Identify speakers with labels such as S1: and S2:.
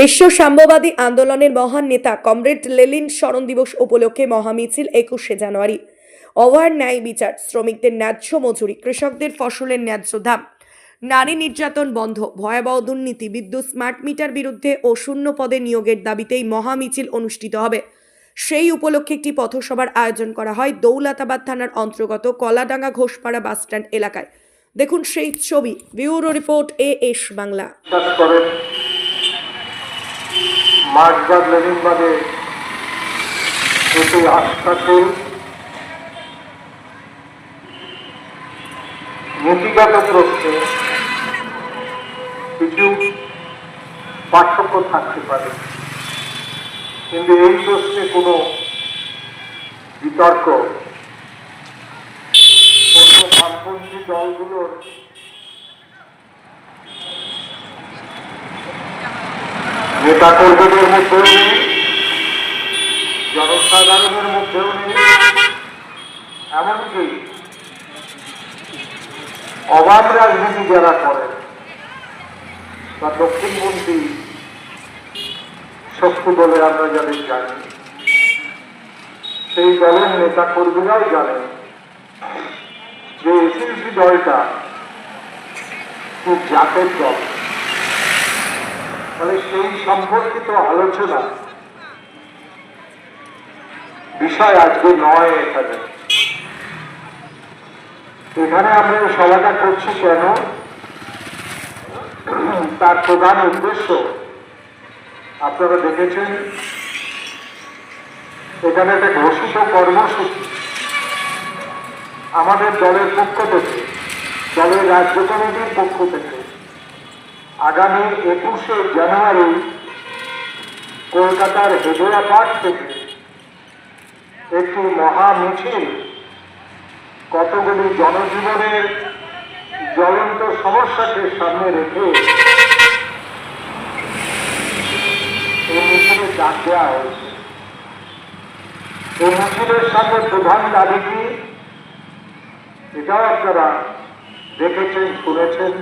S1: বিশ্ব সাম্যবাদী আন্দোলনের মহান নেতা কমরেড লেলিন স্মরণ দিবস উপলক্ষে মহামিছিল একুশে জানুয়ারি। অভার ন্যায় বিচার, শ্রমিকদের ন্যায্য মজুরি, কৃষকদের ফসলের ন্যায্য দাম, নারী নির্যাতন বন্ধ, ভয়াবহ দুর্নীতি, বিদ্যুৎ স্মার্ট মিটার বিরুদ্ধে ও শূন্য পদে নিয়োগের দাবিতেই মহামিছিল অনুষ্ঠিত হবে। সেই উপলক্ষে একটি পথসভার আয়োজন করা হয় দৌলতাবাদ থানার অন্তর্গত কলাডাঙ্গা ঘোষপাড়া বাসস্ট্যান্ড এলাকায়। দেখুন সেই ছবি, bureau report A S Bangla.
S2: মার্ক্সবাদ লেনিনবাদে এতে আস্থাশীল নীতিগত প্রশ্নে কিছু পার্থক্য থাকতে পারে। কিন্তু এই প্রশ্নে কোনো বিতর্ক অন্য বামপন্থী দলগুলোর নেতা কর্মীদের মধ্যেও নেই, জনসাধারণের মধ্যেও নেই, এমনকি অবাধ রাজনীতি যারা করেন বা দক্ষিণপন্থী শক্তি বলে আমরা যাদের জানি, সেই দলের নেতা কর্মীরাও জানেন যে এসিপি দলটা খুব জাতের দল। ফলে সেই সম্পর্কিত আলোচনা। বিষয় আজকে নয় এখানে। এখানে আমরা সভাটা করছি কেন? তার প্রধান উদ্দেশ্য, আপনারা দেখেছেন, এখানে একটা ঘোষিত কর্মসূচি। আমাদের দলের পক্ষ থেকে, দলের রাজ্য কমিটির পক্ষ থেকে আগামী একুশে জানুয়ারি কলকাতার হেদুয়া থেকে একটি মহা মিছিল কতগুলি জনজীবনের জ্বলন্ত সমস্যাকে সামনে রেখে এই মিছিলের ডাক দেওয়া হয়েছে। এই মিছিলের সামনে প্রধান দাবি কি? এটাও আপনারা দেখেছেন, শুনেছেন।